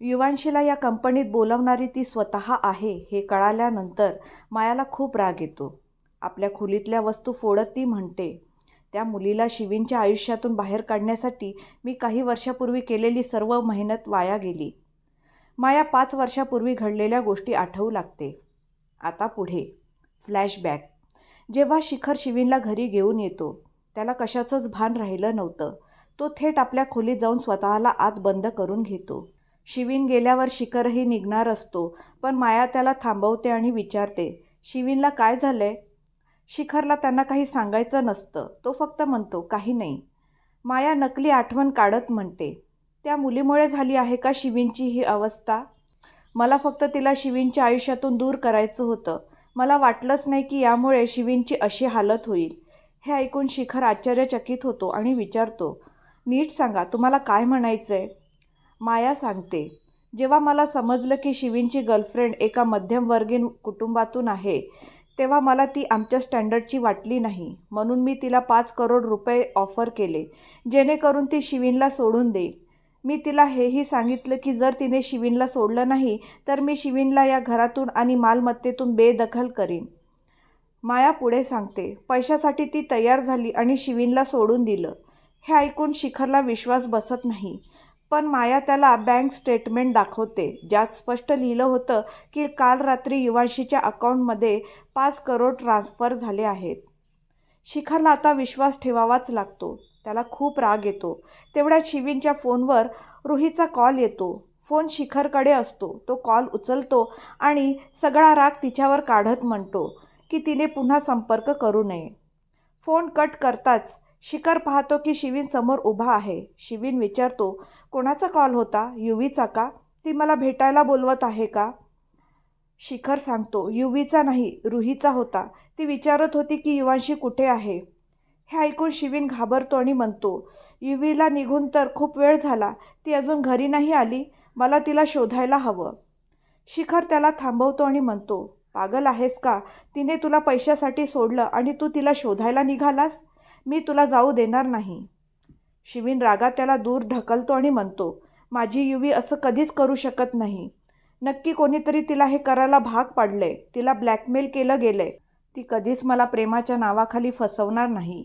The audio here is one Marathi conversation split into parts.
युवांशीला या कंपनीत बोलवणारी ती स्वतः आहे हे कळाल्यानंतर मायाला खूप राग येतो. आपल्या खोलीतल्या वस्तू फोडत ती म्हणते त्या मुलीला शिवींच्या आयुष्यातून बाहेर काढण्यासाठी मी काही वर्षापूर्वी केलेली सर्व मेहनत वाया गेली. माया पाच वर्षापूर्वी घडलेल्या गोष्टी आठवू लागते. आता पुढे. फ्लॅशबॅक. जेव्हा शिखर शिवीनला घरी घेऊन येतो त्याला कशाचंच भान राहिलं नव्हतं. तो थेट आपल्या खोलीत जाऊन स्वतःला आत बंद करून घेतो. शिवीन गेल्यावर शिखरही निघणार असतो पण माया त्याला थांबवते आणि विचारते शिवीनला काय झालंय? शिखरला त्यांना काही सांगायचं नसतं तो फक्त म्हणतो काही नाही. माया नकली आठवण काढत म्हणते त्या मुलीमुळे झाली आहे का शिवींची ही अवस्था? मला फक्त तिला शिवींच्या आयुष्यातून दूर करायचं होतं. मला वाटलंच नाही की यामुळे शिवींची अशी हालत होईल. हे ऐकून शिखर आश्चर्यचकित होतो आणि विचारतो नीट सांगा तुम्हाला काय म्हणायचं आहे माया सांगते. जेव्हा मला समजलं की शिवींची गर्लफ्रेंड एका मध्यमवर्गीय कुटुंबातून आहे तेव्हा मला ती आमच्या स्टँडर्डची वाटली नाही. म्हणून मी तिला पाच करोड रुपये ऑफर केले जेणेकरून ती शिवीनला सोडून देईल मी तिला हेही सांगितलं की जर तिने शिवीनला सोडलं नाही तर मी शिवीनला या घरातून आणि मालमत्तेतून बेदखल करीन. माया पुढे सांगते पैशासाठी ती तयार झाली आणि शिवीनला सोडून दिलं. हे ऐकून शिखरला विश्वास बसत नाही. पण माया त्याला बँक स्टेटमेंट दाखवते ज्यात स्पष्ट लिहिलं होतं की काल रात्री युवांशीच्या अकाउंटमध्ये पाच करोड ट्रान्स्फर झाले आहेत. शिखरला आता विश्वास ठेवावाच लागतो. त्याला खूप राग येतो. तेवढ्यात शिवींच्या फोनवर रुहीचा कॉल येतो. फोन शिखरकडे असतो. तो कॉल उचलतो आणि सगळा राग तिच्यावर काढत म्हणतो की तिने पुन्हा संपर्क करू नये. फोन कट करताच शिखर पाहतो की शिवीन समोर उभा आहे. शिवीन विचारतो कोणाचा कॉल होता? युवीचा का? ती मला भेटायला बोलवत आहे का? शिखर सांगतो युवीचा नाही रुहीचा होता. ती विचारत होती की युवांशी कुठे आहे? हे ऐकून शिवीन घाबरतो आणि म्हणतो युवीला निघून तर खूप वेळ झाला. ती अजून घरी नाही आली. मला तिला शोधायला हवं. शिखर त्याला थांबवतो आणि म्हणतो पागल आहेस का? तिने तुला पैशासाठी सोडलं आणि तू तिला शोधायला निघालास? मी तुला जाऊ देणार नाही. शिवीन रागात त्याला दूर ढकलतो आणि म्हणतो माझी युवी असं कधीच करू शकत नाही. नक्की कोणीतरी तिला हे करायला भाग पाडले. तिला ब्लॅकमेल केलं गेलंय. ती कधीच मला प्रेमाच्या नावाखाली फसवणार नाही.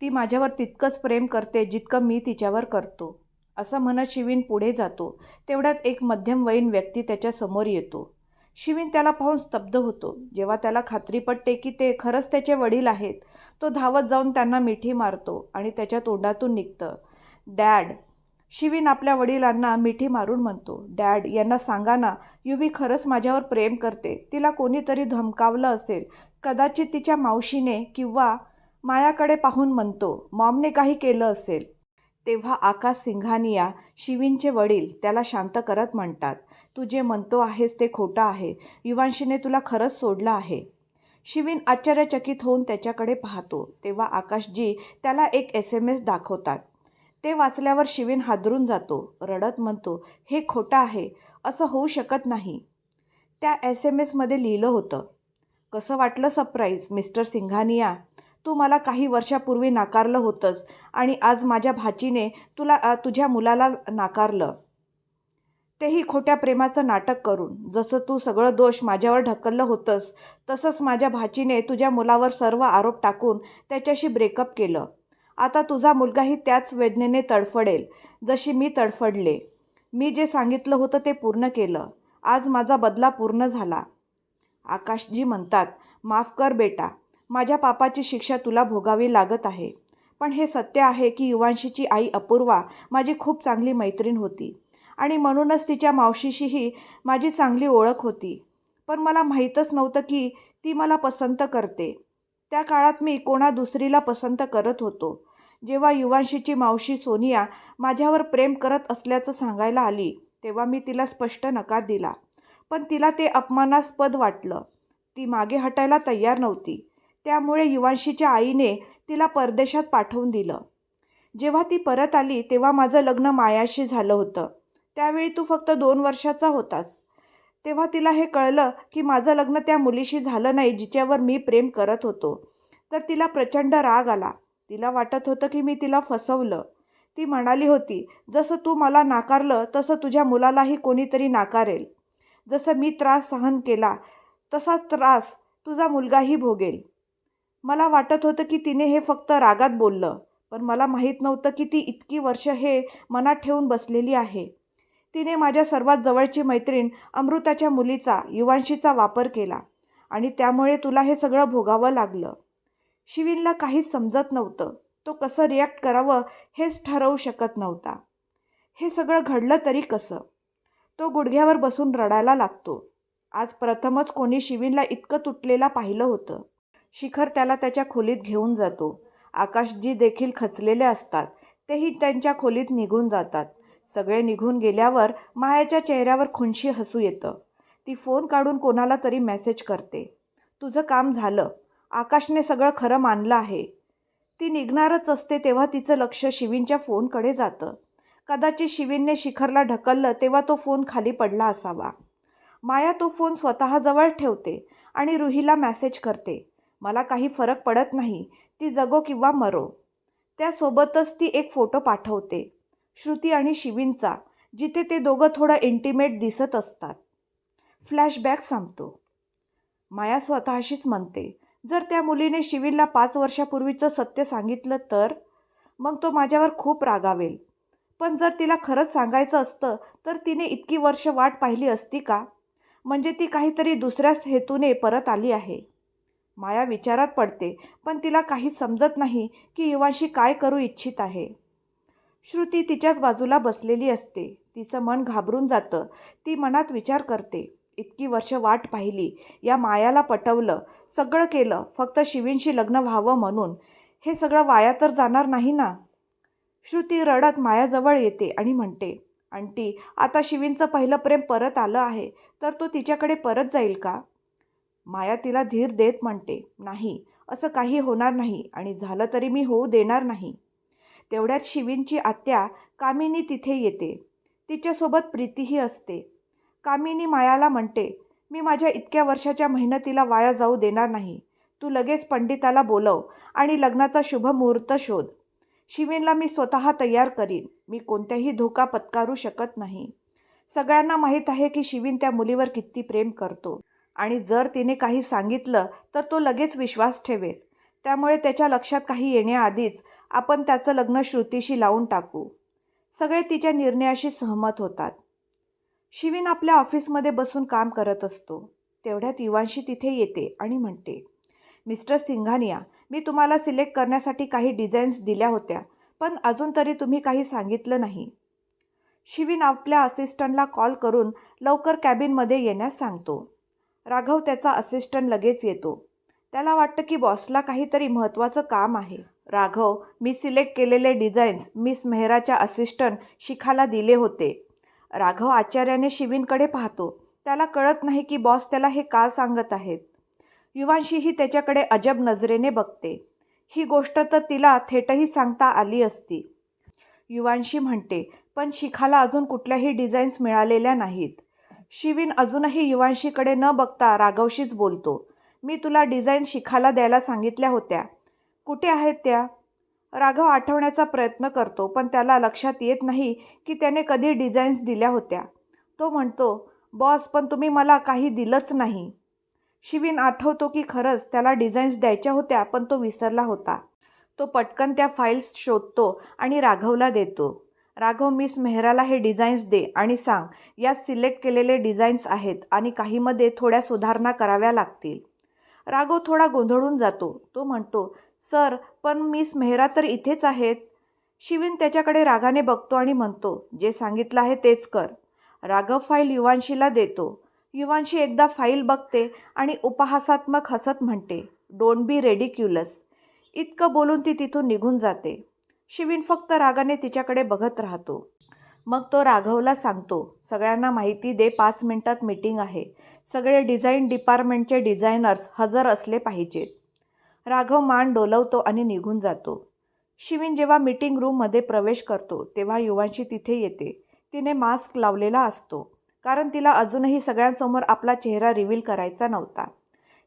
ती माझ्यावर तितकंच प्रेम करते जितकं मी तिच्यावर करतो. असं म्हणत शिवीन पुढे जातो. तेवढ्यात एक मध्यमवयीन व्यक्ती त्याच्यासमोर येतो. शिवीन त्याला पाहून स्तब्ध होतो. जेव्हा त्याला खात्री पटते की ते खरंच त्याचे वडील आहेत तो धावत जाऊन त्यांना मिठी मारतो आणि त्याच्या तोंडातून निघतं. डॅड शिवीन आपल्या वडिलांना मिठी मारून म्हणतो. डॅड यांना सांगा ना युवी खरंच माझ्यावर प्रेम करते. तिला कोणीतरी धमकावलं असेल. कदाचित तिच्या मावशीने किंवा मायाकडे पाहून म्हणतो. मॉमने काही केलं असेल. तेव्हा आकाश सिंघानिया शिवीनचे वडील त्याला शांत करत म्हणतात. तू जे म्हणतो आहेस ते खोटं आहे. युवांशीने तुला खरंच सोडलं आहे. शिवीन आश्चर्यचकित होऊन त्याच्याकडे पाहतो. तेव्हा आकाशजी त्याला एक एस एम एस दाखवतात. ते वाचल्यावर शिवीन हादरून जातो. रडत म्हणतो हे खोटं आहे. असं होऊ शकत नाही. त्या एस एम एसमध्ये लिहिलं होतं. कसं वाटलं सरप्राईज मिस्टर सिंघानिया? तू मला काही वर्षापूर्वी नाकारलं होतंस आणि आज माझ्या भाचीने तुला तुझ्या मुलाला नाकारलं. तेही खोट्या प्रेमाचं नाटक करून. जसं तू सगळं दोष माझ्यावर ढकललं होतंस तसंच माझ्या भाचीने तुझ्या मुलावर सर्व आरोप टाकून त्याच्याशी ब्रेकअप केलं. आता तुझा मुलगाही त्याच वेदनेने तडफडेल जशी मी तडफडले. मी जे सांगितलं होतं ते पूर्ण केलं. आज माझा बदला पूर्ण झाला. आकाशजी म्हणतात माफ कर बेटा माझ्या पापाची शिक्षा तुला भोगावी लागत आहे. पण हे सत्य आहे की युवांशीची आई अपूर्वा माझी खूप चांगली मैत्रीण होती. आणि म्हणूनच तिच्या मावशीशीही माझी चांगली ओळख होती. पण मला माहीतच नव्हतं की ती मला पसंत करते. त्या काळात मी कोणा दुसरीला पसंत करत होतो. जेव्हा युवांशीची मावशी सोनिया माझ्यावर प्रेम करत असल्याचं सांगायला आली तेव्हा मी तिला स्पष्ट नकार दिला. पण तिला ते अपमानास्पद वाटलं. ती मागे हटायला तयार नव्हती. त्यामुळे युवांशीच्या आईने तिला परदेशात पाठवून दिलं. जेव्हा ती परत आली तेव्हा माझं लग्न मायाशी झालं होतं. त्यावेळी तू फक्त दोन वर्षाचा होतास. तेव्हा तिला हे कळलं की माझं लग्न त्या मुलीशी झालं नाही जिच्यावर मी प्रेम करत होतो. तर तिला प्रचंड राग आला. तिला वाटत होतं की मी तिला फसवलं. ती म्हणाली होती जसं तू मला नाकारलं तसं तुझ्या मुलालाही कोणीतरी नाकारेल. जसं मी त्रास सहन केला तसा त्रास तुझा मुलगाही भोगेल. मला वाटत होतं की तिने हे फक्त रागात बोललं पण मला माहीत नव्हतं की ती इतकी वर्ष हे मनात ठेवून बसलेली आहे. तिने माझ्या सर्वात जवळची मैत्रीण अमृताच्या मुलीचा युवांशीचा वापर केला आणि त्यामुळे तुला हे सगळं भोगावं लागलं. शिवीनला काहीच समजत नव्हतं. तो कसं रिॲक्ट करावं हेच ठरवू शकत नव्हता. हे सगळं घडलं तरी कसं? तो गुडघ्यावर बसून रडायला लागतो. आज प्रथमच कोणी शिवीनला इतकं तुटलेला पाहिलं होतं. शिखर त्याला त्याच्या खोलीत घेऊन जातो. आकाशजी देखील खचलेले असतात. तेही त्यांच्या खोलीत निघून जातात. सगळे निघून गेल्यावर मायाच्या चेहऱ्यावर खुनशी हसू येतं. ती फोन काढून कोणाला तरी मेसेज करते. तुझं काम झालं. आकाशने सगळं खरं मानलं आहे. ती निघणारच असते तेव्हा तिचं लक्ष शिवीनच्या फोनकडे जातं. कदाचित शिवीनने शिखरला ढकललं तेव्हा तो फोन खाली पडला असावा. माया तो फोन स्वतःजवळ ठेवते आणि रुहीला मॅसेज करते. मला काही फरक पडत नाही. ती जगो किंवा मरो. त्यासोबतच ती एक फोटो पाठवते. श्रुती आणि शिवींचा जिथे ते दोघं थोडं इंटिमेट दिसत असतात. फ्लॅशबॅक सांगतो माया स्वतःशीच म्हणते जर त्या मुलीने शिवीनला पाच वर्षापूर्वीचं सत्य सांगितलं तर? मग तो माझ्यावर खूप रागावेल. पण जर तिला खरंच सांगायचं असतं तर तिने इतकी वर्ष वाट पाहिली असती का? म्हणजे ती काहीतरी दुसऱ्याच हेतूने परत आली आहे. माया विचारात पडते पण तिला काही समजत नाही की युवाशी काय करू इच्छित आहे. श्रुती तिच्याच बाजूला बसलेली असते. तिचं मन घाबरून जातं. ती मनात विचार करते. इतकी वर्ष वाट पाहिली. या मायाला पटवलं. सगळं केलं. फक्त शिवींशी लग्न व्हावं म्हणून. हे सगळं वाया तर जाणार नाही ना? श्रुती रडत मायाजवळ येते आणि म्हणते आंटी आता शिवींचं पहिलं प्रेम परत आलं आहे. तर तो तिच्याकडे परत जाईल का? माया तिला धीर देत म्हणते नाही. असं काही होणार नाही आणि झालं तरी मी होऊ देणार नाही. तेवढ्यात शिवींची आत्या कामिनी तिथे येते. तिच्यासोबत प्रीतीही असते. कामिनी मायाला म्हणते मी माझ्या इतक्या वर्षाच्या मेहनतीला वाया जाऊ देणार नाही. तू लगेच पंडिताला बोलव आणि लग्नाचा शुभ मुहूर्त शोध. शिवीनला मी स्वतः तयार करीन. मी कोणत्याही धोका पत्कारू शकत नाही. सगळ्यांना माहीत आहे की शिवीन त्या मुलीवर किती प्रेम करतो. आणि जर तिने काही सांगितलं तर तो लगेच विश्वास ठेवेल. त्यामुळे त्याच्या लक्षात काही येण्याआधीच आपण त्याचं लग्न श्रुतीशी लावून टाकू. सगळे तिच्या निर्णयाशी सहमत होतात. शिवीन आपल्या ऑफिसमध्ये बसून काम करत असतो. तेवढ्यात युवांशी तिथे येते आणि म्हणते मिस्टर सिंघानिया मी तुम्हाला सिलेक्ट करण्यासाठी काही डिझाईन्स दिल्या होत्या पण अजून तरी तुम्ही काही सांगितलं नाही. शिवीन आपल्या असिस्टंटला कॉल करून लवकर कॅबिनमध्ये येण्यास सांगतो. राघव त्याचा असिस्टंट लगेच येतो. त्याला वाटतं की बॉसला काहीतरी महत्त्वाचं काम आहे. राघव मी सिलेक्ट केलेले डिझाईन्स मिस मेहराच्या असिस्टंट शिखाला दिले होते. राघव आचार्याने शिवीनकडे पाहतो. त्याला कळत नाही की बॉस त्याला हे का सांगत आहेत. युवांशीही त्याच्याकडे अजब नजरेने बघते. ही गोष्ट तर तिला थेटही सांगता आली असती. युवांशी म्हणते पण शिखाला अजून कुठल्याही डिझाईन्स मिळालेल्या नाहीत. शिवीन अजूनही युवांशीकडे न बघता राघवशीच बोलतो. मी तुला डिझाईन शिकायला द्यायला सांगितल्या होत्या. कुठे आहेत त्या? राघव आठवण्याचा प्रयत्न करतो पण त्याला लक्षात येत नाही की त्याने कधी डिझाईन्स दिल्या होत्या. तो म्हणतो बॉस पण तुम्ही मला काही दिलंच नाही. शिवीन आठवतो की खरंच त्याला डिझाईन्स द्यायच्या होत्या पण तो विसरला होता. तो पटकन त्या फाईल्स शोधतो आणि राघवला देतो. राघव मिस मेहराला हे डिझाईन्स दे आणि सांग यात सिलेक्ट केलेले डिझाईन्स आहेत आणि काहीमध्ये थोड्या सुधारणा कराव्या लागतील. राघव थोडा गोंधळून जातो. तो म्हणतो सर पण मिस मेहरा तर इथेच आहेत. शिवीन त्याच्याकडे रागाने बघतो आणि म्हणतो जे सांगितलं आहे तेच कर. राघव फाईल युवांशीला देतो. युवांशी एकदा फाईल बघते आणि उपहासात्मक हसत म्हणते डोंट बी रेडिक्युलस इतकं बोलून ती तिथून निघून जाते. शिवीन फक्त रागाने तिच्याकडे बघत राहतो. मग तो राघवला सांगतो सगळ्यांना माहिती दे पाच मिनटात मीटिंग आहे. सगळे डिझाईन डिपार्टमेंटचे डिझायनर्स हजर असले पाहिजेत राघव मान डोलवतो आणि निघून जातो. शिवीन जेव्हा मीटिंग रूममध्ये प्रवेश करतो तेव्हा युवांशी तिथे येते. तिने मास्क लावलेला असतो कारण तिला अजूनही सगळ्यांसमोर आपला चेहरा रिव्हील करायचा नव्हता.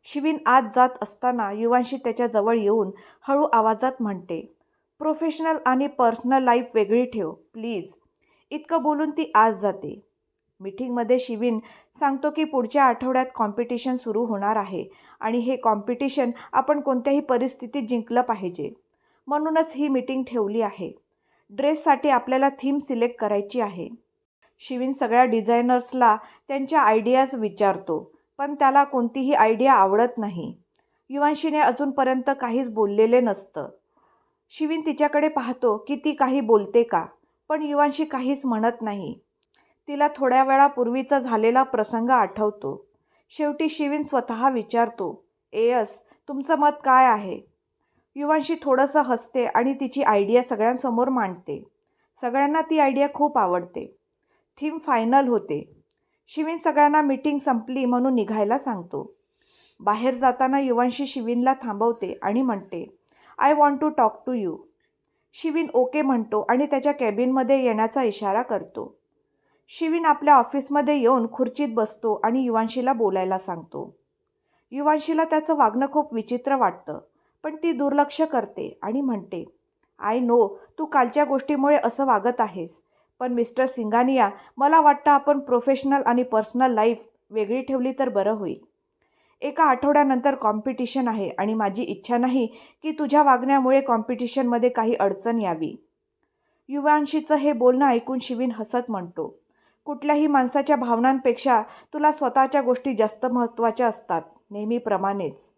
शिवीन आत जात असताना युवांशी त्याच्याजवळ येऊन हळू आवाजात म्हणते प्रोफेशनल आणि पर्सनल लाईफ वेगळी ठेव प्लीज. इतकं बोलून ती आज जाते. मीटिंगमध्ये शिवीन सांगतो की पुढच्या आठवड्यात कॉम्पिटिशन सुरू होणार आहे आणि हे कॉम्पिटिशन आपण कोणत्याही परिस्थितीत जिंकलं पाहिजे. म्हणूनच ही मीटिंग ठेवली आहे. ड्रेससाठी आपल्याला थीम सिलेक्ट करायची आहे. शिवीन सगळ्या डिझायनर्सला त्यांच्या आयडियाज विचारतो पण त्याला कोणतीही आयडिया आवडत नाही. युवांशीने अजूनपर्यंत काहीच बोललेले नसतं. शिवीन तिच्याकडे पाहतो की ती काही बोलते का? पण युवांशी काहीच म्हणत नाही. तिला थोड्या वेळापूर्वीचा झालेला प्रसंग आठवतो. शेवटी शिवीन स्वतः विचारतो एयस तुमचं मत काय आहे? युवांशी थोडंसं हसते आणि तिची आयडिया सगळ्यांसमोर मांडते. सगळ्यांना ती आयडिया खूप आवडते. थीम फायनल होते. शिवीन सगळ्यांना मीटिंग संपली म्हणून निघायला सांगतो. बाहेर जाताना युवांशी शिवीनला थांबवते आणि म्हणते I want to talk to you. Shiveen okay म्हणतो आणि त्याच्या कॅबिनमध्ये येण्याचा इशारा करतो. शिवीन आपल्या ऑफिसमध्ये येऊन खुर्चीत बसतो आणि युवांशीला बोलायला सांगतो. युवांशीला त्याचं वागणं खूप विचित्र वाटतं पण ती दुर्लक्ष करते आणि म्हणते आय नो तू कालच्या गोष्टीमुळे असं वागत आहेस पण मिस्टर सिंगानिया मला वाटतं आपण प्रोफेशनल आणि पर्सनल लाईफ वेगळी ठेवली तर बरं होईल. एका आठवड्यानंतर कॉम्पिटिशन आहे आणि माझी इच्छा नाही की तुझ्या वागण्यामुळे कॉम्पिटिशनमध्ये काही अडचण यावी. युवांशीचं हे बोलणं ऐकून शिवीन हसत म्हणतो. कुठल्याही माणसाच्या भावनांपेक्षा तुला स्वतःच्या गोष्टी जास्त महत्त्वाच्या असतात नेहमीप्रमाणेच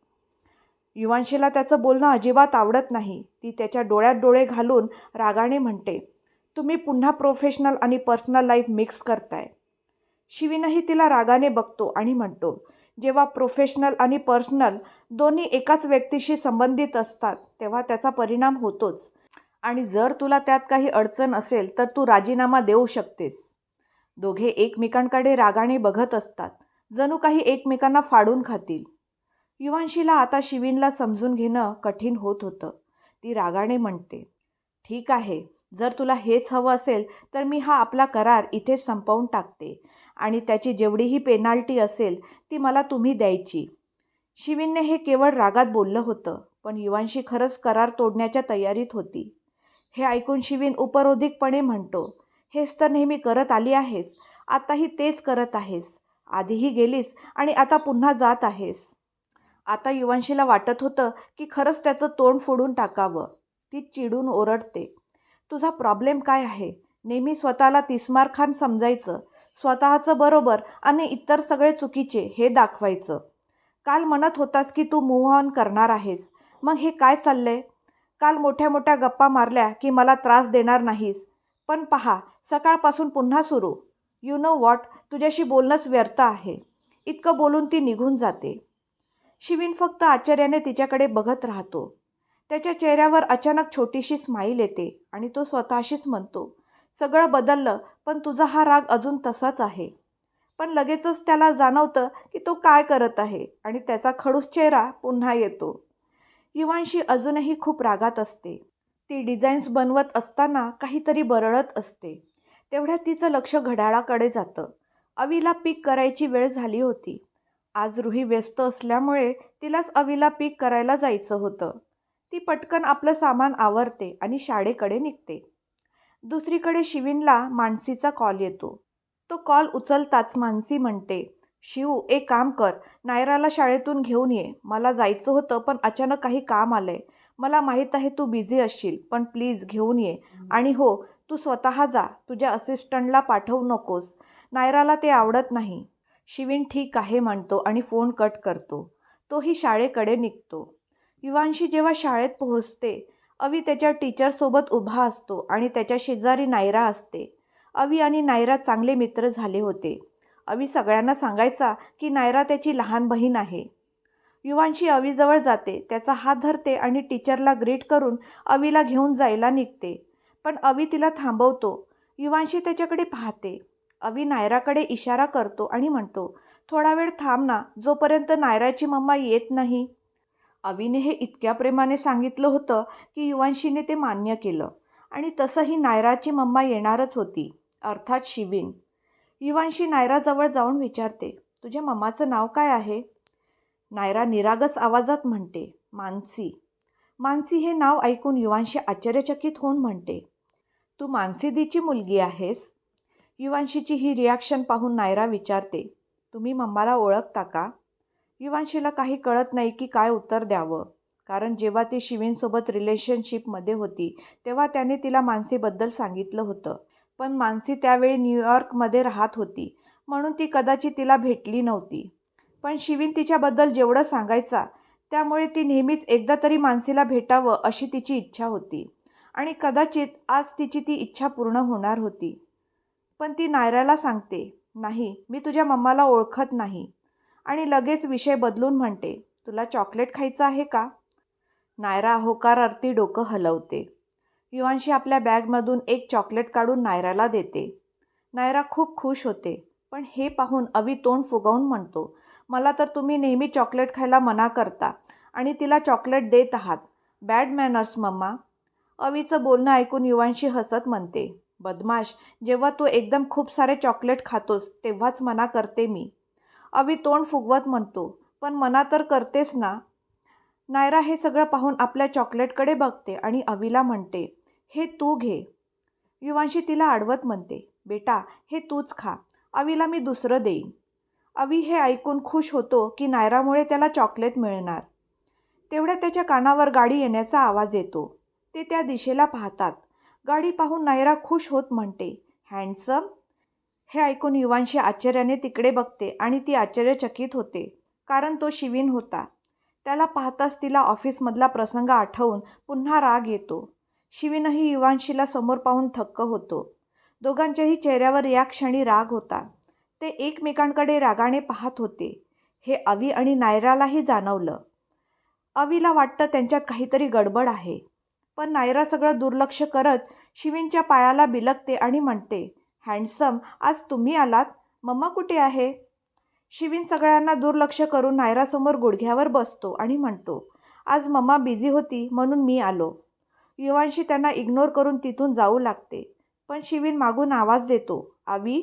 युवांशीला त्याचं बोलणं अजिबात आवडत नाही. ती त्याच्या डोळ्यात डोळे घालून रागाने म्हणते तुम्ही पुन्हा प्रोफेशनल आणि पर्सनल लाईफ मिक्स करताय. शिवीनही तिला रागाने बघतो आणि म्हणतो जेव्हा प्रोफेशनल आणि पर्सनल दोन्ही एकाच व्यक्तीशी संबंधित असतात तेव्हा त्याचा परिणाम होतोच. आणि जर तुला त्यात काही अडचण असेल तर तू राजीनामा देऊ शकतेस. दोघे एकमेकांकडे रागाने बघत असतात. जणू काही एकमेकांना फाडून खातील. युवांशीला आता शिवीनला समजून घेणं कठीण होत होतं. ती रागाने म्हणते ठीक आहे जर तुला हेच हवं असेल तर मी हा आपला करार इथे संपवून टाकते. आणि त्याची जेवढीही पेनाल्टी असेल ती मला तुम्ही द्यायची. शिवीनने हे केवळ रागात बोललं होतं पण युवांशी खरंच करार तोडण्याच्या तयारीत होती. हे ऐकून शिवीन उपरोधिकपणे म्हणतो हेच तर नेहमी करत आली आहेस आताही तेच करत आहेस. आधीही गेलीस आणि आता पुन्हा जात आहेस. आता युवांशीला वाटत होतं की खरंच त्याचं तोंड फोडून टाकावं. ती चिडून ओरडते तुझा प्रॉब्लेम काय आहे? नेहमी स्वतःला तिस्मार खान समजायचं स्वतःचं बरोबर आणि इतर सगळे चुकीचे हे दाखवायचं. काल म्हणत होतास की तू मूव्ह ऑन करणार आहेस. मग हे काय चाललंय? काल मोठ्या मोठ्या गप्पा मारल्या की मला त्रास देणार नाहीस. पण पहा सकाळपासून पुन्हा सुरू. यू नो वॉट तुझ्याशी बोलणंच व्यर्थ आहे. इतकं बोलून ती निघून जाते. शिवीन फक्त आश्चर्याने तिच्याकडे बघत राहतो. त्याच्या चेहऱ्यावर अचानक छोटीशी स्माईल येते आणि तो स्वतःशीच म्हणतो सगळं बदललं पण तुझा हा राग अजून तसाच आहे. पण लगेचच त्याला जाणवतं की तो काय करत आहे आणि त्याचा खडूस चेहरा पुन्हा येतो. युवांशी अजूनही खूप रागात असते. ती डिझाईन्स बनवत असताना काहीतरी बरळत असते. तेवढ्यात तिचं लक्ष घड्याळाकडे जातं. अवीला पीक करायची वेळ झाली होती. आज रुही व्यस्त असल्यामुळे तिलाच अवीला पीक करायला जायचं होतं. ती पटकन आपलं सामान आवरते आणि शाळेकडे निघते. दुसरीकडे शिवीनला मानसीचा कॉल येतो. तो कॉल उचलताच मानसी म्हणते शिव एक काम कर. नायराला शाळेतून घेऊन ये. मला जायचं होतं पण अचानक काही काम आलं आहे मला माहीत आहे तू बिझी असशील पण प्लीज घेऊन ये. आणि हो तू स्वतः जा. तुझ्या असिस्टंटला पाठवू नकोस. नायराला ते आवडत नाही. शिवीन ठीक आहे म्हणतो आणि फोन कट करतो. तोही शाळेकडे निघतो. युवांशी जेव्हा शाळेत पोहोचते अवी त्याच्या टीचरसोबत उभा असतो आणि त्याच्या शेजारी नायरा असते. अवी आणि नायरा चांगले मित्र झाले होते. अवी सगळ्यांना सांगायचा की नायरा त्याची लहान बहीण आहे. युवांशी अवीजवळ जाते त्याचा हात धरते आणि टीचरला ग्रीट करून अवीला घेऊन जायला निघते. पण अवी तिला थांबवतो. युवांशी त्याच्याकडे पाहते. अवी नायराकडे इशारा करतो आणि म्हणतो थोडा वेळ थांब ना जोपर्यंत नायराची मम्मा येत नाही अवीने हे इतक्या प्रेमाने सांगितलं होतं की युवांशीने ते मान्य केलं. आणि तसंही नायराची मम्मा येणारच होती अर्थात शिवीन. युवांशी नायराजवळ जाऊन विचारते तुझ्या मम्माचं नाव काय आहे? नायरा निरागस आवाजात म्हणते मानसी. मानसी हे नाव ऐकून युवांशी आश्चर्यचकित होऊन म्हणते तू मानसीदीची मुलगी आहेस? युवांशीची ही रिॲक्शन पाहून नायरा विचारते तुम्ही मम्माला ओळखता का? युवांशीला काही कळत नाही की काय उत्तर द्यावं. कारण जेव्हा ती शिवींसोबत रिलेशनशिपमध्ये होती तेव्हा त्याने तिला मानसीबद्दल सांगितलं होतं. पण मानसी त्यावेळी न्यूयॉर्कमध्ये राहत होती म्हणून ती कदाचित तिला भेटली नव्हती. पण शिवीन तिच्याबद्दल जेवढं सांगायचा त्यामुळे ती नेहमीच एकदा तरी मानसीला भेटावं अशी तिची इच्छा होती. आणि कदाचित आज तिची ती इच्छा पूर्ण होणार होती. पण ती नायराला सांगते नाही मी तुझ्या मम्माला ओळखत नाही. आणि लगेच विषय बदलून म्हणते तुला चॉकलेट खायचं आहे का? नायरा होकारार्थी डोकं हलवते. युवांशी आपल्या बॅगमधून एक चॉकलेट काढून नायराला देते. नायरा खूप खुश होते पण हे पाहून अवी तोंड फुगवून म्हणतो मला तर तुम्ही नेहमी चॉकलेट खायला मना करता आणि तिला चॉकलेट देत आहात. Bad manners mamma. अवीचं बोलणं ऐकून युवांशी हसत म्हणते बदमाश जेव्हा तू एकदम खूप सारे चॉकलेट खातोस तेव्हाच मना करते मी. अवी तोंड फुगवत म्हणतो. पण मना तर करतेस ना? नायरा हे सगळं पाहून आपल्या चॉकलेटकडे बघते आणि अवीला म्हणते हे तू घे. युवांशी तिला आडवत म्हणते बेटा हे तूच खा. अवीला मी दुसरं देईन. अवी हे ऐकून खुश होतो की नायरामुळे त्याला चॉकलेट मिळणार. तेवढ्या त्याच्या कानावर गाडी येण्याचा आवाज येतो. ते त्या दिशेला पाहतात. गाडी पाहून नायरा खुश होत म्हणते हँडसम हे ऐकून युवांशी आश्चर्याने तिकडे बघते आणि ती आश्चर्यचकित होते कारण तो शिवीन होता. त्याला पाहताच तिला ऑफिसमधला प्रसंग आठवून पुन्हा राग येतो. शिवीनही युवांशीला समोर पाहून थक्क होतो. दोघांच्याही चेहऱ्यावर या क्षणी राग होता. ते एकमेकांकडे रागाने पाहत होते. हे अवी आणि नायरालाही जाणवलं. अवीला वाटतं त्यांच्यात काहीतरी गडबड आहे. पण नायरा सगळं दुर्लक्ष करत शिवींच्या पायाला बिलकते आणि म्हणते हँडसम आज तुम्ही आलात? मम्मा कुठे आहे? शिवीन सगळ्यांना दुर्लक्ष करून नायरासमोर गुडघ्यावर बसतो आणि म्हणतो आज मम्मा बिझी होती म्हणून मी आलो. युवांशी त्यांना इग्नोर करून तिथून जाऊ लागते पण शिवीन मागून आवाज देतो आवी?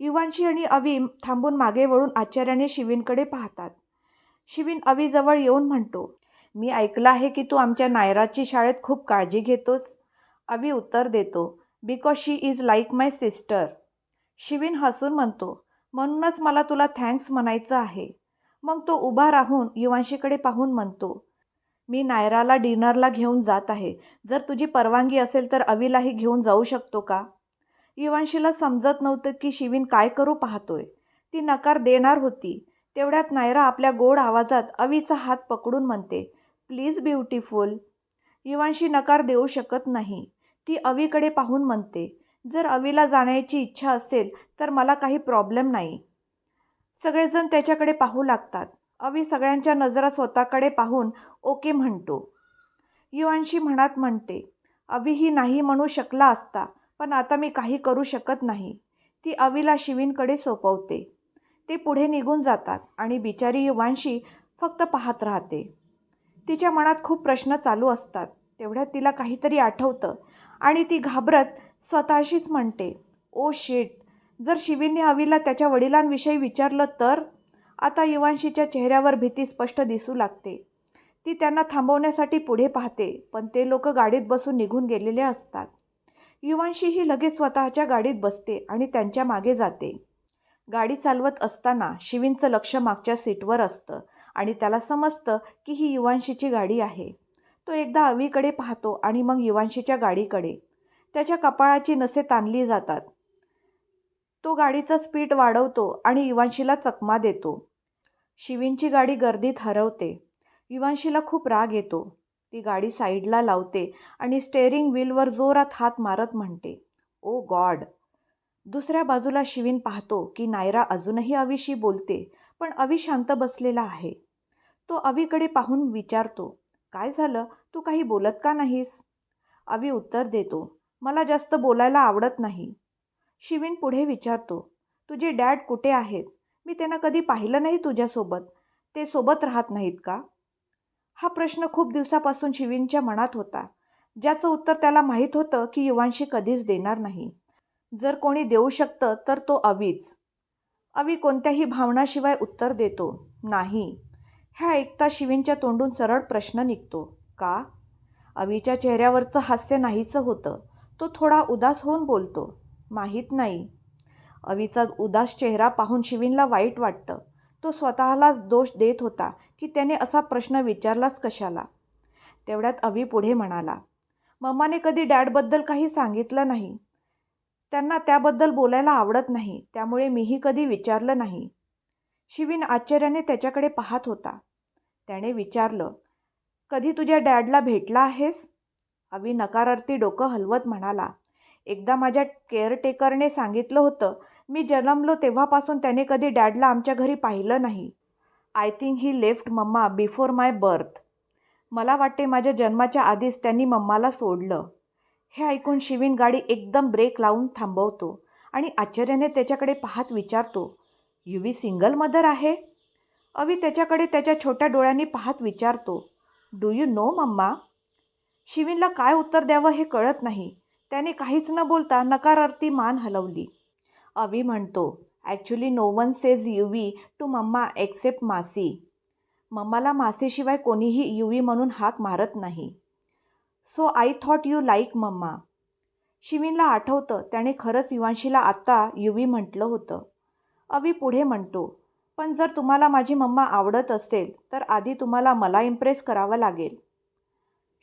युवांशी आणि अवी थांबून मागे वळून आचार्याने शिवीनकडे पाहतात. शिवीन अवीजवळ येऊन म्हणतो मी ऐकलं आहे की तू आमच्या नायराची शाळेत खूप काळजी घेतोस. अवी उत्तर देतो because she is like my sister Shiveen हसून म्हणतो म्हणूनच मला तुला थँक्स म्हणायचं आहे. मग तो उभा राहून युवांशीकडे पाहून म्हणतो मी नायराला डिनरला घेऊन जात आहे. जर तुझी परवानगी असेल तर अवीलाही घेऊन जाऊ शकतो का? युवांशीला समजत नव्हतं की शिवीन काय करू पाहतोय. ती नकार देणार होती. तेवढ्यात नायरा आपल्या गोड आवाजात अवीचा हात पकडून म्हणते प्लीज ब्युटिफुल युवांशी नकार देऊ शकत नाही. ती अवीकडे पाहून म्हणते जर अवीला जाण्याची इच्छा असेल तर मला काही प्रॉब्लेम नाही. सगळेजण त्याच्याकडे पाहू लागतात. अवी सगळ्यांच्या नजरा स्वतःकडे पाहून ओके म्हणतो. युवांशी म्हणत म्हणते अवी ही नाही म्हणू शकला असता पण आता मी काही करू शकत नाही. ती अवीला शिवींकडे सोपवते. ते पुढे निघून जातात आणि बिचारी युवांशी फक्त पाहत राहते. तिच्या मनात खूप प्रश्न चालू असतात. तेवढ्यात तिला काहीतरी आठवतं. आणि ती घाबरत स्वतःशीच म्हणते ओ शेट जर शिवींनी अवीला त्याच्या वडिलांविषयी विचारलं तर? आता युवांशीच्या चेहऱ्यावर भीती स्पष्ट दिसू लागते. ती त्यांना थांबवण्यासाठी पुढे पाहते पण ते लोक गाडीत बसून निघून गेलेले असतात. युवांशी ही लगेच स्वतःच्या गाडीत बसते आणि त्यांच्या मागे जाते. गाडी चालवत असताना शिवींचं लक्ष मागच्या सीटवर असतं आणि त्याला समजतं की ही युवांशीची गाडी आहे. तो एकदा अवीकडे पाहतो आणि मग युवांशीच्या गाडीकडे. त्याच्या कपाळाची नसे ताणली जातात. तो गाडीचा स्पीड वाढवतो आणि युवांशीला चकमा देतो. शिवींची गाडी गर्दीत हरवते. युवांशीला खूप राग येतो. ती गाडी साईडला लावते आणि स्टेअरिंग व्हीलवर जोरात हात मारत म्हणते ओ गॉड. दुसऱ्या बाजूला शिवीन पाहतो की नायरा अजूनही अवीशी बोलते पण अवी शांत बसलेला आहे. तो अवीकडे पाहून विचारतो काय झालं? तू काही बोलत का नाहीस? अवी उत्तर देतो मला जास्त बोलायला आवडत नाही. शिवीन पुढे विचारतो तुझे डॅड कुठे आहेत? मी त्यांना कधी पाहिलं नाही तुझ्यासोबत. ते सोबत राहत नाहीत का? हा प्रश्न खूप दिवसापासून शिवींच्या मनात होता ज्याचं उत्तर त्याला माहीत होतं की युवांशी कधीच देणार नाही. जर कोणी देऊ शकतं तर तो अवीच. अवी कोणत्याही भावनाशिवाय उत्तर देतो नाही. ह्या ऐकता शिवींच्या तोंडून सरळ प्रश्न निघतो. का? अवीच्या चेहऱ्यावरचं हास्य नाहीचं होतं. तो थोडा उदास होऊन बोलतो. माहीत नाही. अवीचा उदास चेहरा पाहून शिवींला वाईट वाटतं. तो स्वतःलाच दोष देत होता की त्याने असा प्रश्न विचारलाच कशाला? तेवढ्यात अवी पुढे म्हणाला मम्माने कधी डॅडबद्दल काही सांगितलं नाही. त्यांना त्याबद्दल बोलायला आवडत नाही. त्यामुळे मीही कधी विचारलं नाही. शिवीन आश्चर्याने त्याच्याकडे पाहत होता. त्याने विचारलं कधी तुझ्या डॅडला भेटला आहेस? अवी नकारार्थी डोकं हलवत म्हणाला एकदा माझ्या केअरटेकरने सांगितलं होतं मी जन्मलो तेव्हापासून त्याने कधी डॅडला आमच्या घरी पाहिलं नाही. I think he left mamma before my birth. मला वाटते माझ्या जन्माच्या आधीच त्यांनी मम्माला सोडलं. हे ऐकून शिवीन गाडी एकदम ब्रेक लावून थांबवतो आणि आश्चर्याने त्याच्याकडे पाहत विचारतो युवी सिंगल मदर आहे? अवी त्याच्याकडे त्याच्या छोट्या डोळ्यांनी पाहत विचारतो डू यू नो मम्मा? शिवीनला काय उत्तर द्यावं हे कळत नाही. त्याने काहीच न बोलता नकारार्थी मान हलवली. अवी म्हणतो actually no one says Yuvi to mamma except मासी. मम्माला मासेशिवाय कोणीही युवी म्हणून हाक मारत नाही. So I thought you like mamma. शिवीनला आठवतं त्याने खरंच युवांशीला आत्ता युवी म्हटलं होतं. अवी पुढे म्हणतो पण जर तुम्हाला माझी मम्मा आवडत असेल तर आधी तुम्हाला मला इम्प्रेस करावं लागेल.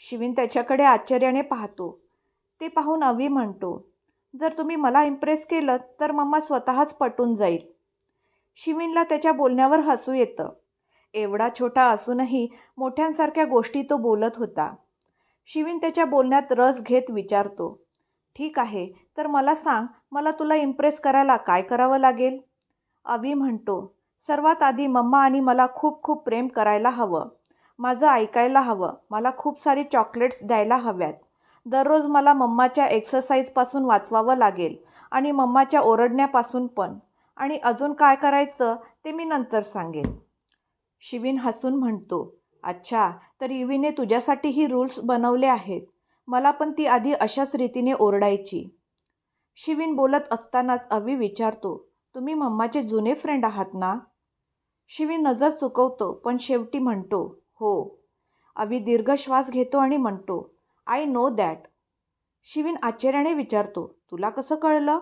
शिवीन त्याच्याकडे आश्चर्याने पाहतो. ते पाहून अवी म्हणतो जर तुम्ही मला इम्प्रेस केलं तर मम्मा स्वतःच पटून जाईल. शिवीनला त्याच्या बोलण्यावर हसू येतं. एवढा छोटा असूनही मोठ्यांसारख्या गोष्टी तो बोलत होता. शिवीन त्याच्या बोलण्यात रस घेत विचारतो ठीक आहे तर मला सांग मला तुला इम्प्रेस करायला काय करावं लागेल? अवी म्हणतो सर्वात आधी मम्मा आणि मला खूप खूप प्रेम करायला हवं. माझं ऐकायला हवं. मला खूप सारी चॉकलेट्स द्यायला हव्यात. दररोज मला मम्माच्या एक्सरसाइजपासून वाचवावं लागेल आणि मम्माच्या ओरडण्यापासून पण. आणि अजून काय करायचं ते मी नंतर सांगेन. शिवीन हसून म्हणतो अच्छा तर युवीने तुझ्यासाठी ही रूल्स बनवले आहेत. मला पण ती आधी अशाच रीतीने ओरडायची. शिवीन बोलत असतानाच अवी विचारतो तुम्ही मम्माचे जुने फ्रेंड आहात ना? शिवीन नजर चुकवतो पण शेवटी म्हणतो हो. अवी दीर्घ श्वास घेतो आणि म्हणतो आय नो दॅट शिवीन आश्चर्याने विचारतो तुला कसं कळलं?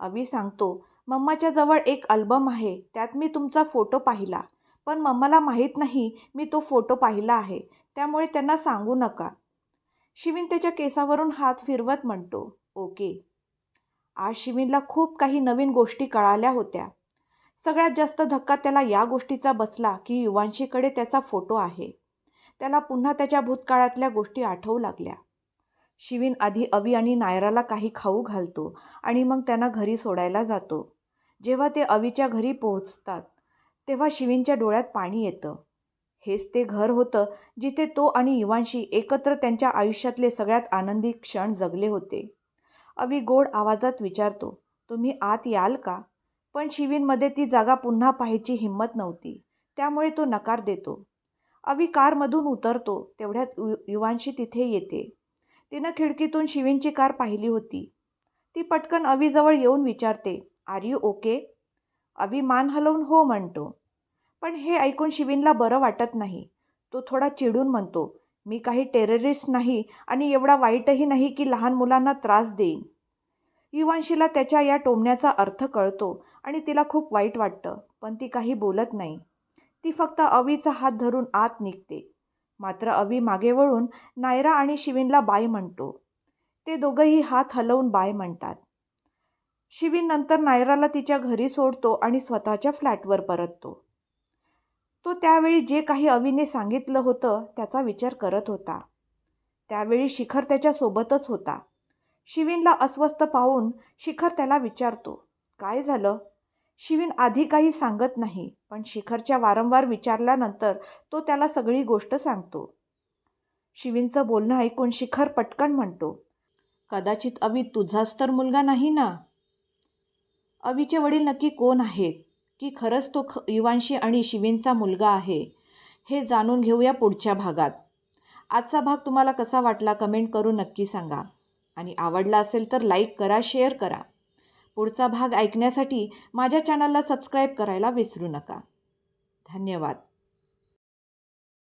अवी सांगतो मम्माच्या जवळ एक अल्बम आहे त्यात मी तुमचा फोटो पाहिला. पण मम्माला माहीत नाही मी तो फोटो पाहिला आहे त्यामुळे त्यांना सांगू नका. शिवीन त्याच्या केसावरून हात फिरवत म्हणतो ओके. आज शिवीनला खूप काही नवीन गोष्टी कळाल्या होत्या. सगळ्यात जास्त धक्का त्याला या गोष्टीचा बसला की युवांशीकडे त्याचा फोटो आहे. त्याला पुन्हा त्याच्या भूतकाळातल्या गोष्टी आठवू लागल्या. शिवीन आधी अवी आणि नायराला काही खाऊ घालतो आणि मग त्यांना घरी सोडायला जातो. जेव्हा ते अवीच्या घरी पोहोचतात तेव्हा शिवीनच्या डोळ्यात पाणी येतं. हेच ते घर होतं जिथे तो आणि युवांशी एकत्र त्यांच्या आयुष्यातले सगळ्यात आनंदी क्षण जगले होते. अवी गोड आवाजात विचारतो तुम्ही आत याल का? पण शिवीनमध्ये ती जागा पुन्हा पाहायची हिंमत नव्हती. त्यामुळे तो नकार देतो. अवी कारमधून उतरतो तेवढ्यात यु युवांशी तिथे येते. तिनं खिडकीतून शिवीनची कार पाहिली होती. ती पटकन अवीजवळ येऊन विचारते आर यू ओके? अवी मान हलवून हो म्हणतो. पण हे ऐकून शिवीनला बरं वाटत नाही. तो थोडा चिडून म्हणतो मी काही टेररिस्ट नाही आणि एवढा वाईटही नाही की लहान मुलांना त्रास देईन. युवांशीला त्याच्या या टोमण्याचा अर्थ कळतो आणि तिला खूप वाईट वाटतं पण ती काही बोलत नाही. ती फक्त अवीचा हात धरून आत निघते. मात्र अवी मागे वळून नायरा आणि शिवीनला बाय म्हणतो. ते दोघंही हात हलवून बाय म्हणतात. शिवीन नंतर नायराला तिच्या घरी सोडतो आणि स्वतःच्या फ्लॅटवर परततो. तो त्यावेळी जे काही अवीने सांगितलं होतं त्याचा विचार करत होता. त्यावेळी शिखर त्याच्यासोबतच होता. शिवीनला अस्वस्थ पाहून शिखर त्याला विचारतो काय झालं? शिवीन आधी काही सांगत नाही पण शिखरच्या वारंवार विचारल्यानंतर तो त्याला सगळी गोष्ट सांगतो. शिवीनचं बोलणं ऐकून शिखर पटकन म्हणतो कदाचित अवी तुझाच तर मुलगा नाही ना? अवीचे वडील नक्की कोण आहेत? की खरंच तो ख युवांशी आणि शिवींचा मुलगा आहे. हे जाणून घेऊया पुढच्या भागात. आजचा भाग तुम्हाला कसा वाटला कमेंट करून नक्की सांगा. आणि आवडला असेल तर लाईक करा शेअर करा. पुढचा भाग ऐकण्यासाठी माझ्या चॅनलला सबस्क्राईब करायला विसरू नका. धन्यवाद.